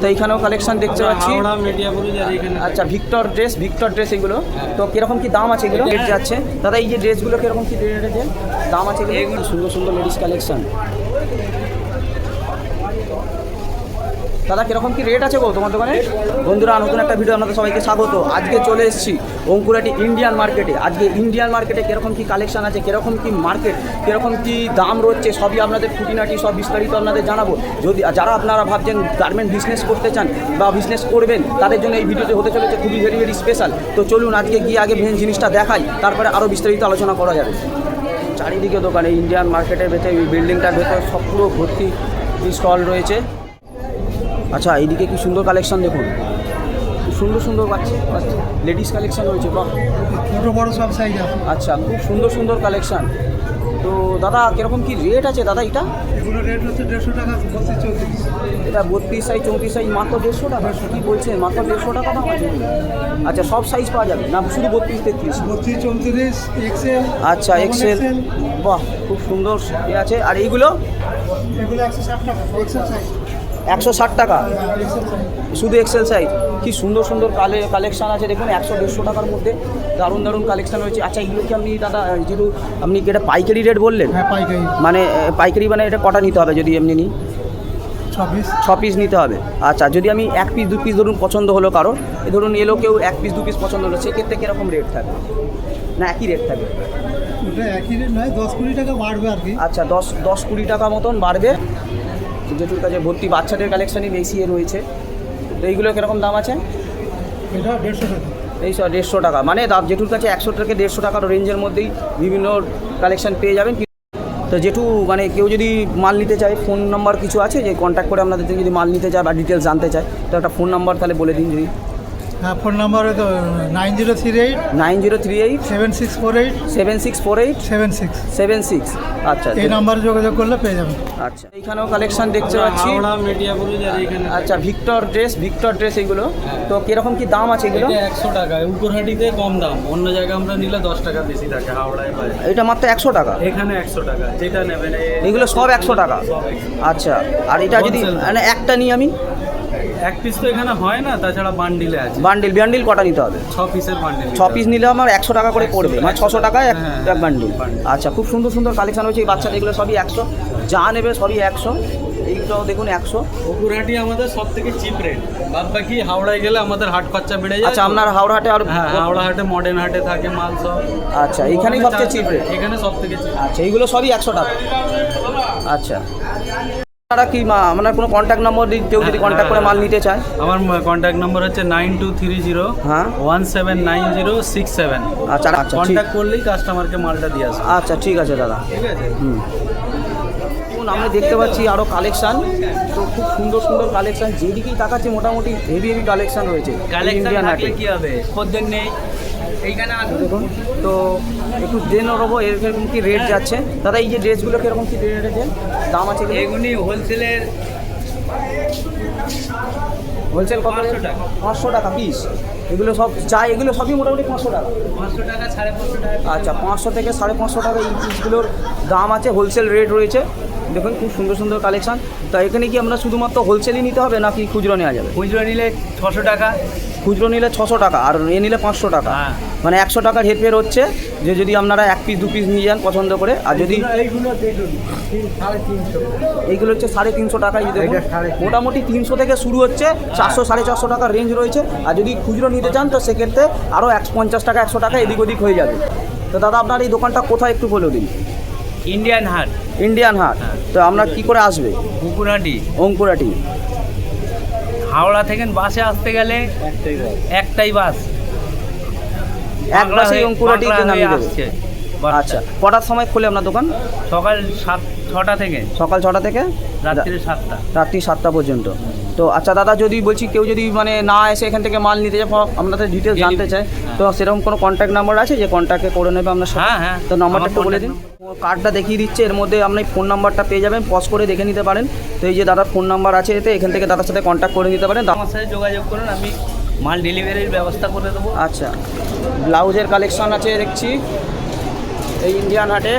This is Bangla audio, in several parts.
তো এইখানেও কালেকশন দেখতে পাচ্ছি। আচ্ছা ভিক্টর ড্রেস ভিক্টর ড্রেস এগুলো। তো কীরকম কি দাম আছে এগুলো? রেট যাচ্ছে। দাদা এই যে ড্রেসগুলো কীরকম কি রেট আছে দাম আছে এগুলো? সুন্দর সুন্দর লেডিস কালেকশন দাদা, কীরকম কি রেট আছে গো তোমার দোকানে? বন্ধুরা, নতুন একটা ভিডিও আপনাদের সবাইকে স্বাগত। আজকে চলে এসেছি অঙ্কুরাটি ইন্ডিয়ান মার্কেটে আজকে ইন্ডিয়ান মার্কেটে কীরকম কি কালেকশন আছে, কীরকম কি মার্কেট কীরকম কি দাম রয়েছে, সবই আপনাদের খুঁটিনাটি, সব বিস্তারিত আপনাদের জানাব। যদি, যারা আপনারা ভাবছেন গার্মেন্ট বিজনেস করতে চান বা বিজনেস করবেন, তাদের জন্য এই ভিডিওতে হতে চলেছে খুবই ভেরি ভেরি স্পেশাল তো চলুন, আজকে গিয়ে আগে মেন জিনিসটা দেখাই, তারপরে আরও বিস্তারিত আলোচনা করা যাবে। চারিদিকে দোকানে ইন্ডিয়ান মার্কেটের ভেতরে বিল্ডিংটার ভেতরে সব পুরো ভর্তি স্টল রয়েছে। আচ্ছা এইদিকে কি সুন্দর কালেকশন দেখুন। সুন্দর সুন্দর লেডিস কালেকশন রয়েছে বাহ। ছোটো বড় সব সাইজ আছে। আচ্ছা খুব সুন্দর সুন্দর কালেকশন তো দাদা কীরকম কি রেট আছে দাদা এটা? এগুলো রেট হচ্ছে দেড়শো টাকা বত্রিশ চৌত্রিশ। এটা বত্রিশ সাইজ চৌত্রিশ সাইজ মাত্র দেড়শো টাকা? কি বলছেন মাত্র দেড়শো টাকা দাম আছে? আচ্ছা সব সাইজ পাওয়া যাবে? না শুধু বত্রিশ তেত্রিশ? বত্রিশ চৌত্রিশ এক্সেল আচ্ছা এক্সেল বাহ খুব সুন্দর আছে। আর এইগুলো? এগুলো একশো ষাট টাকা এক্সেল সাইজ একশো ষাট টাকা। শুধু এক্সেল সাইজ কি সুন্দর সুন্দর কালে কালেকশান আছে। দেখুন একশো দেড়শো টাকার মধ্যে দারুণ দারুণ কালেকশান রয়েছে। আচ্ছা এগুলো কি আপনি দাদা যেহেতু আপনি কি এটা পাইকারি রেট বললেন? হ্যাঁ পাইকারি। মানে পাইকারি মানে এটা কটা নিতে হবে যদি এমনি নিই? ছ পিস নিতে হবে। আচ্ছা যদি আমি এক পিস দু পিস ধরুন পছন্দ হলো কারও এ ধরুন এলো কেউ এক পিস দু পিস পছন্দ হলো সেক্ষেত্রে কীরকম রেট থাকে? না একই রেট থাকে? একই রেট নয় দশ কুড়ি টাকা বাড়বে আর কি। আচ্ছা দশ দশ কুড়ি টাকা মতন বাড়বে। যেটুর কাছে ভর্তি বাচ্চাদের কালেকশনই বেশি রয়েছে। তো এইগুলো কীরকম দাম আছে? এটা দেড়শো টাকা। এই সব দেড়শো টাকা। মানে দাম জেঠুর কাছে একশো থেকে দেড়শো টাকার রেঞ্জের মধ্যেই বিভিন্ন কালেকশান পেয়ে যাবেন। তো জেঠু মানে কেউ যদি মাল নিতে চায় ফোন নাম্বার কিছু আছে? যে কন্ট্যাক্ট করে আপনাদের যদি মাল নিতে চায় বা ডিটেলস জানতে চায় তো একটা ফোন নাম্বার তাহলে বলে দিন যদি। হ্যাঁ ফোন নাম্বার তো nine zero three eight nine zero three eight seven six four eight seven six four eight seven six. Seven six. আচ্ছা এই নাম্বারে যোগাযোগ করলে পেয়ে যাবেন। আচ্ছা এইখানেও কালেকশন দেখতে পাচ্ছি। আচ্ছা ভিক্টর ড্রেস ভিক্টর ড্রেস এগুলো তো কীরকম কি দাম আছে এগুলো? একশো টাকা উপরহাটিতে কম দাম। অন্য জায়গায় আমরা নিলে দশ টাকা বেশি থাকে হাওড়ায় এটা মাত্র একশো টাকা? এখানে একশো টাকা যেটা নেবেন এগুলো সব একশো টাকা? আচ্ছা আর এটা যদি। মানে একটা নিই আমি এক পিস তো এখানে হয় না তাছাড়া বান্ডিলে আছে। বান্ডিল বান্ডিল কটা নিতে হবে? ছ পিসের বান্ডিল ছ পিস নিলে আমার একশো টাকা করে পড়বে মানে ছশো টাকায় এক হ্যাঁ, বান্ডিল আচ্ছা খুব সুন্দর সুন্দর কালেকশন হয়েছে এই বাচ্চাদের এগুলো সবই একশো। যা নেবে সবই একশো। এইগুলো দেখুন একশো। উপরহাটি আমাদের সব থেকে চিপ রেট বাদ বাকি হাওড়ায় গেলে আমাদের হাট খরচা বেড়ে যায়। আচ্ছা আপনার হাওড়াহাটে আর হ্যাঁ হাওড়া হাটে মডার্ন হাটে থাকে মাল সব। আচ্ছা এইখানেই সবচেয়ে চিপ রেট এখানে সব থেকে আচ্ছা এইগুলো সবই একশো টাকা। আচ্ছা। আপনারা কি মা- আপনার কোনো কন্ট্যাক্ট নম্বর কেউ যদি কন্ট্যাক্ট করে মাল নিতে চায়? আমার কন্ট্যাক্ট নম্বর হচ্ছে নাইন টু থ্রি জিরো হ্যাঁ। One seven nine zero six seven আচ্ছা আচ্ছা কন্ট্যাক্ট করলেই কাস্টমারকে মালটা দিয়ে আসবে। আচ্ছা ঠিক আছে দাদা। ঠিক আছে? হুম। আমরা দেখতে পাচ্ছি আরও কালেকশন তো খুব সুন্দর সুন্দর কালেকশন যেদিকেই তাকাচ্ছি মোটামুটি হেভি হেভি কালেকশন রয়েছে ইন্ডিয়ান হাটে কি হবে? খদ্দের নেই। এইখানে দেখুন তো একটু জেনে নেব এরকম কি রেট যাচ্ছে? দাদা এই যে ড্রেসগুলো কীরকম কি রেট আছে দাম আছে এগুলি হোলসেলের হোলসেল কত? পাঁচশো টাকা। পিস এগুলো সব চাই এগুলো সবই মোটামুটি পাঁচশো টাকা। পাঁচশো টাকা সাড়ে পাঁচশো টাকা। আচ্ছা পাঁচশো থেকে সাড়ে পাঁচশো টাকা এই পিসগুলোর দাম আছে। হোলসেল রেট রয়েছে। দেখুন খুব সুন্দর সুন্দর কালেকশান তা এখানে কি আমরা শুধুমাত্র হোলসেলই নিতে হবে নাকি খুচরো নেওয়া যাবে? খুচরো নিলে ছশো টাকা। খুচরো নিলে ছশো টাকা আর এ নিলে পাঁচশো টাকা। হ্যাঁ। মানে একশো টাকার হেরফের হচ্ছে যে যদি আপনারা এক পিস দু পিস নিয়ে যান পছন্দ করে আর যদি এইগুলো হচ্ছে সাড়ে তিনশো টাকায়। মোটামুটি তিনশো থেকে শুরু হচ্ছে চারশো সাড়ে চারশো টাকার রেঞ্জ রয়েছে। আর যদি খুচরো নিতে চান তো সেক্ষেত্রে আরও একশো পঞ্চাশ টাকা একশো টাকা এদিক ওদিক হয়ে যাবে। তো দাদা আপনার এই দোকানটা কোথায় একটু বলে দিন। ইন্ডিয়ান হাট ইন্ডিয়ান হাট। তো আমরা কি করে আসবে? কুকুরাটি অঙ্কুরাটি। হাওড়া থেকে বাসে আসতে গেলে একটাই বাস। এক বাসেই হয়ে- নামিয়ে দেবে। আচ্ছা কটার সময় খোলে আপনার দোকান? সকাল সাত ছটা থেকে। সকাল ছটা থেকে? রাত্রি সাতটা। রাত্রি সাতটা পর্যন্ত। তো আচ্ছা দাদা যদি বলছি কেউ যদি মানে না এসে এখান থেকে মাল নিতে বা আপনাদের ডিটেলস জানতে চায় তো সেরকম কোনো কন্ট্যাক্ট নাম্বার আছে যে কন্ট্যাক্টে করে নেবে আপনার? হ্যাঁ হ্যাঁ। তো নাম্বারটা একটু বলে দিন। কার্ডটা দেখিয়ে দিচ্ছে এর মধ্যে আপনি ফোন নাম্বারটা পেয়ে যাবেন পজ করে দেখে নিতে পারেন। তো এই যে দাদার ফোন নাম্বার আছে এতে এখান থেকে দাদার সাথে কন্ট্যাক্ট করে নিতে পারেন। আমার সাথে যোগাযোগ করুন আমি মাল ডেলিভারির ব্যবস্থা করে দেবো। আচ্ছা। ব্লাউজের কালেকশন আছে দেখছি। এই ইন্ডিয়ান হাটে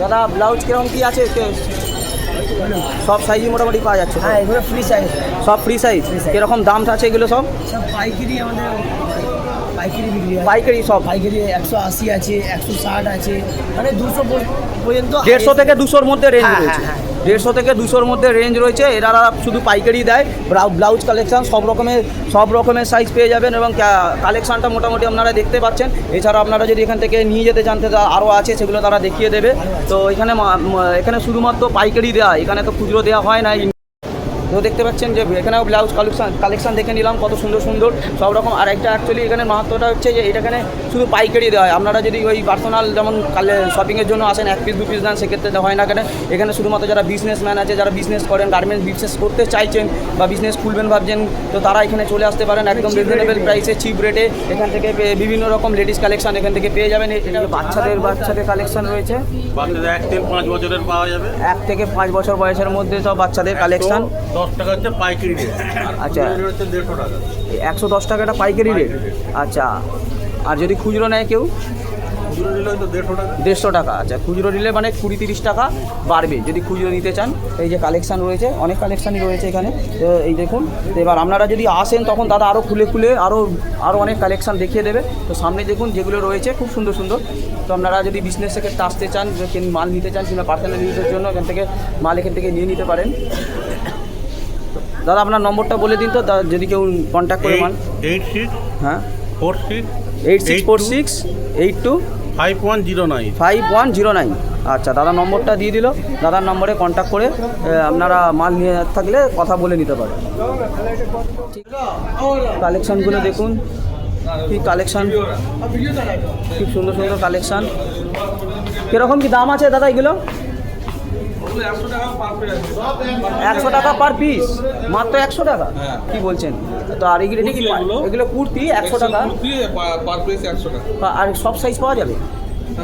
দাদা ব্লাউজ কীরকম কী আছে? সব সাইজই মোটামুটি পাওয়া যাচ্ছে হ্যাঁ এগুলো ফ্রি সাইজ সব ফ্রি সাইজ কীরকম। দাম আছে এগুলো সব? সব পাইকারি আমাদের পাইকারি বিক্রি হয়। পাইকারি সব। পাইকারি একশো আশি আছে একশো ষাট আছে মানে দুশো পর্যন্ত দেড়শো থেকে দুশোর মধ্যে রেঞ্জ হ্যাঁ, রয়েছে। হ্যাঁ, দেড়শো থেকে দুশোর মধ্যে রেঞ্জ রয়েছে। এরা শুধু পাইকারি দেয়। ব্লাউজ কালেকশন সব রকমের সব রকমের সাইজ পেয়ে যাবেন এবং কালেকশনটা মোটামুটি আপনারা দেখতে পাচ্ছেন। এছাড়া আপনারা যদি এখান থেকে নিয়ে যেতে চান তাহলে আরও আছে সেগুলো তারা দেখিয়ে দেবে। তো এখানে এখানে শুধুমাত্র পাইকারি দেওয়া এখানে তো খুচরো দেওয়া হয় না তো দেখতে পাচ্ছেন যে এখানেও ব্লাউজ কালেকশন কালেকশন দেখে নিলাম কত সুন্দর সুন্দর সব রকম। আর একটা অ্যাকচুয়ালি এখানে মাহাত্মটা হচ্ছে যে এটা এখানে শুধু পাইকারি দেওয়া হয়। আপনারা যদি ওই পার্সোনাল যেমন কালে শপিংয়ের জন্য আসেন এক পিস দু পিস দেন সেক্ষেত্রে হয় না কেন। এখানে শুধুমাত্র যারা বিজনেসম্যান আছে যারা বিজনেস করেন গার্মেন্টস বিজনেস করতে চাইছেন বা বিজনেস খুলবেন ভাবছেন তো তারা এখানে চলে আসতে পারেন। একদম রিজনেবল প্রাইসে চিপ রেটে এখান থেকে পেয়ে- বিভিন্ন রকম লেডিস কালেকশন এখান থেকে পেয়ে যাবেন। এটা বাচ্চাদের বাচ্চাদের কালেকশন রয়েছে। বাচ্চাদের এক থেকে পাঁচ বছরের পাওয়া যাবে। এক থেকে পাঁচ বছর বয়সের মধ্যে সব বাচ্চাদের কালেকশন তো দশ টাকা হচ্ছে পাইকারি রেট আচ্ছা। হচ্ছে দেড়শো টাকা। একশো দশ টাকাটা পাইকারি রেট আচ্ছা। আর যদি খুচরো নেয় কেউ? খুচরো নিলে দেড়শো টাকা। আচ্ছা। খুচরো নিলে মানে কুড়ি তিরিশ টাকা বাড়বে যদি খুচরো নিতে চান। এই যে কালেকশান রয়েছে অনেক কালেকশানই রয়েছে এখানে। তো এই দেখুন এবার আপনারা যদি আসেন তখন দাদা আরও খুলে খুলে আরও আরও অনেক কালেকশান দেখিয়ে দেবে। তো সামনে দেখুন যেগুলো রয়েছে খুব সুন্দর সুন্দর। তো আপনারা যদি বিজনেস সেক্টর আসতে চান যে মাল নিতে চান কিংবা পার্সোনাল ইউজের জন্য এখান থেকে মাল এখান থেকে নিয়ে নিতে পারেন। দাদা আপনার নম্বরটা বলে দিন তো যদি কেউ কন্ট্যাক্ট করে মাল। এইট সিক্স হ্যাঁ। Four six eight six four six eight two five one zero nine five one zero nine আচ্ছা দাদার নম্বরটা দিয়ে দিল। দাদার নম্বরে কন্ট্যাক্ট করে আপনারা মাল নিয়ে থাকলে কথা বলে নিতে পারেন। কালেকশানগুলো দেখুন। কি কালেকশান খুব সুন্দর সুন্দর কালেকশান কীরকম কি দাম আছে দাদা এগুলো? একশো টাকা পার পিস মাত্র একশো টাকা? হ্যাঁ। কি বলছেন? তো আর এগুলো কি এগুলো? কুর্তি একশো টাকা। পার পিস একশো টাকা। আর সব সাইজ পাওয়া যাবে?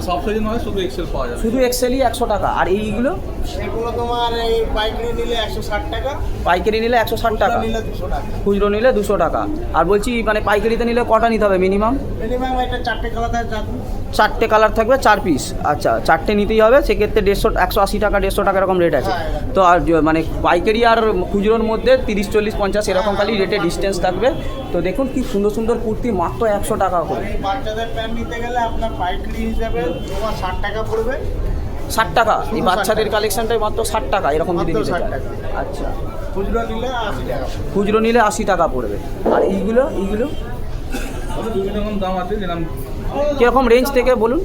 সব সাইজ নয় শুধু এক্সেল পাওয়া যাবে। শুধু এক্সেলই একশো টাকা। আর এইগুলো? সেগুলো তোমার এই পাইকারি নিলে একশো ষাট টাকা। পাইকারি নিলে একশো ষাট টাকা। নিলে দুশো টাকা। খুচরো নিলে দুশো টাকা। আর বলছি মানে পাইকারিতে নিলে কটা নিতে হবে মিনিমাম? মিনিমাম এটা চারটে কালার থাকে চারটে কালার থাকবে চার পিস আচ্ছা চারটে নিতেই হবে সেক্ষেত্রে দেড়শো একশো আশি টাকা দেড়শো টাকা এরকম রেট আছে। তো আর মানে পাইকারি আর খুচরোর মধ্যে তিরিশ চল্লিশ পঞ্চাশ এরকম খালি রেটে ডিস্টেন্স থাকবে। তো দেখুন কি সুন্দর সুন্দর কুর্তি মাত্র একশো টাকা করে। বাচ্চাদের প্যান্ট নিতে গেলে আপনার পাইকারি হিসাবে ষাট টাকা পড়বে। ষাট টাকা? এই বাচ্চাদের 60 কালেকশনটাই মাত্র ষাট টাকা এরকম যদি নিতে চান। টাকা। আচ্ছা। খুচরো নিলে আশি টাকা খুচরো নিলে আশি টাকা পড়বে। আর এইগুলো এইগুলো? বিভিন্ন রকম দাম আছে যেরকম কীরকম রেঞ্জ থেকে বলুন?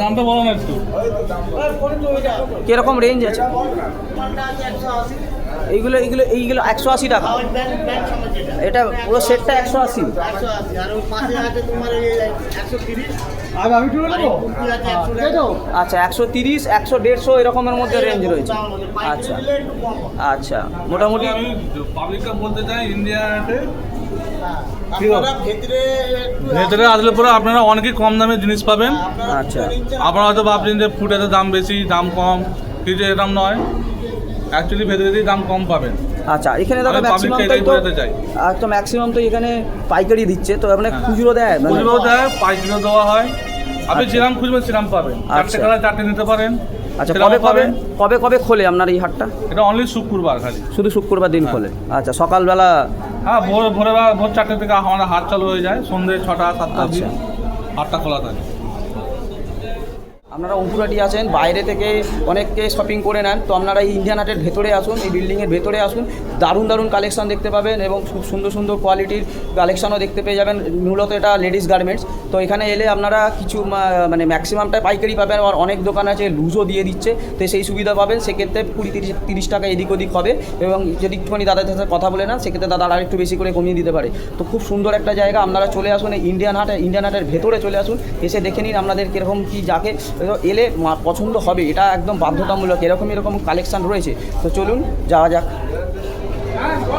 দামটা বলো না একটু। কীরকম রেঞ্জ আছে? এইগুলো এইগুলো এইগুলো একশো আশি টাকা। এটা পুরো সেটটা একশো আশি। আচ্ছা একশো তিরিশ একশো দেড়শো এরকমের মধ্যে রেঞ্জ রয়েছে। আচ্ছা আচ্ছা মোটামুটি বলতে চাই ইন্ডিয়াতে ভেতরে ভেতরে আসলে পরে আপনারা অনেকই কম দামে জিনিস পাবেন আচ্ছা। আপনারা হয়তো ভাবছেন যে ফুটেতে দাম বেশি দাম কম কিন্তু এরকম নয় অ্যাকচুয়ালি ভেতরেতেই দাম কম পাবেন আচ্ছা এখানে দাদা ম্যাক্সিমাম তো চাই। একদম ম্যাক্সিমাম তো এখানে পাইকারি দিচ্ছে তো মানে খুচরো দেয় মানে খুচরো দেয় পাইকারিও দেওয়া হয় আপনি আচ্ছা। যেরাম খুঁজবেন সেরাম পাবেন চারটে আচ্ছা। কালার চারটে নিতে পারেন আচ্ছা কবে কবে কবে? কবে খোলে আপনার এই হাটটা? এটা অনলি শুক্রবার খালি। শুধু শুক্রবার দিন হ্যাঁ। খোলে। আচ্ছা সকালবেলা হ্যাঁ ভোর ভোরবেলা ভোর চারটে থেকে আমাদের হাট চালু হয়ে যায়। সন্ধ্যে ছটা সাতটা আচ্ছা। হাটটা খোলা থাকে। আপনারা অঙ্কুরাটি আছেন, বাইরে থেকে অনেককে শপিং করে নেন। তো আপনারা এই ইন্ডিয়ান হাটের ভেতরে আসুন, এই বিল্ডিংয়ের ভেতরে আসুন। দারুণ দারুণ কালেকশন দেখতে পাবেন এবং খুব সুন্দর সুন্দর কোয়ালিটির কালেকশনও দেখতে পেয়ে যাবেন। মূলত এটা লেডিস গার্মেন্টস তো এখানে এলে আপনারা কিছু মানে ম্যাক্সিমামটা পাইকারি পাবেন আর অনেক দোকান আছে লুজও দিয়ে দিচ্ছে। তো সেই সুবিধা পাবেন। সেক্ষেত্রে কুড়ি তিরিশ তিরিশ টাকা এদিক ওদিক হবে এবং যদি একটুখানি দাদার সাথে কথা বলে না সেক্ষেত্রে দাদা আর একটু বেশি করে কমিয়ে দিতে পারে। তো খুব সুন্দর একটা জায়গা। আপনারা চলে আসুন এই ইন্ডিয়ান হাটে ইন্ডিয়ান হাটের ভেতরে চলে আসুন। এসে দেখে নিন আপনাদের কীরকম কী যাকে এলে পছন্দ হবে এটা একদম বাধ্যতামূলক এরকম এরকম কালেকশান রয়েছে। তো চলুন যাওয়া যাক।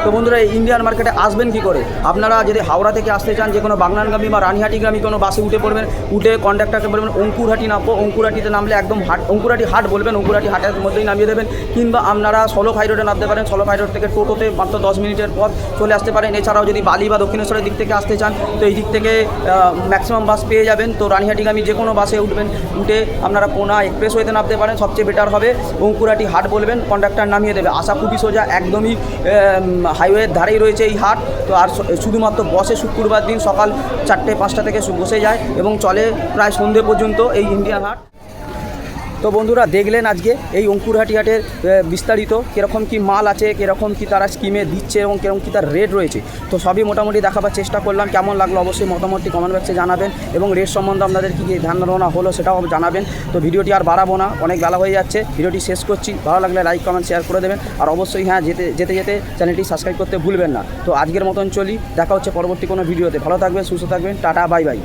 তো বন্ধুরা ইন্ডিয়ান মার্কেটে আসবেন কি করে? আপনারা যদি হাওড়া থেকে আসতে চান, যে কোনো বাংলানগামী বা রানীহাটিগামী কোনো বাসে উঠে পড়বেন, উঠে কন্ডাক্টারকে বলবেন, অঙ্কুরহাটি নামবো, অঙ্কুরহাটিতে নামলে একদম হাট, অঙ্কুরহাটি হাট বলবেন, অঙ্কুরহাটি হাটের মধ্যেই নামিয়ে দেবেন, কিংবা আপনারা সলক হাই রোডে নামতে পারেন সলক হাই রোড থেকে টোটোতে মাত্র দশ মিনিটের পর চলে আসতে পারেন। এছাড়াও যদি বালি বা দক্ষিণেশ্বরের দিক থেকে আসতে চান, তো এই দিক থেকে ম্যাক্সিমাম বাস পেয়ে যাবেন। তো রানীহাটিগামী যে কোনো বাসে উঠবেন, উঠে আপনারা কোনা এক্সপ্রেসওয়েতে নামতে পারেন, সবচেয়ে বেটার হবে। অঙ্কুরহাটি হাট বলবেন কন্ডাক্টর নামিয়ে দেবে। আশা খুবই সোজা, একদমই হাইওয়ের ধারেই রয়েছে এই হাট। তো আর শুধুমাত্র বসে শুক্রবার দিন সকাল চারটে পাঁচটা থেকে বসে যায় এবং চলে প্রায় সন্ধে পর্যন্ত এই ইন্ডিয়ান হাট। তো বন্ধুরা দেখলেন আজকে এই অঙ্কুরহাটি হাটের বিস্তারিত, কীরকম কি মাল আছে, কীরকম কি তারা স্কিমে দিচ্ছে এবং কীরকম কি তার রেট রয়েছে। তো সবই মোটামুটি দেখাবার চেষ্টা করলাম, কেমন লাগল অবশ্যই মতামতটি কমেন্ট বক্সে জানাবেন এবং রেট সম্বন্ধে আপনাদের কী কী ধ্যান ধারণা হলো সেটাও জানাবেন। তো ভিডিওটি আর বাড়াবো না, অনেক বেলা হয়ে যাচ্ছে, ভিডিওটি শেষ করছি, ভালো লাগলে লাইক কমেন্ট শেয়ার করে দেবেন। আর অবশ্যই হ্যাঁ যেতে যেতে যেতে চ্যানেলটি সাবস্ক্রাইব করতে ভুলবেন না। তো আজকের মতন চলি, দেখা হচ্ছে পরবর্তী কোনো ভিডিওতে। ভালো থাকবেন, সুস্থ থাকবেন, টাটা বাই বাই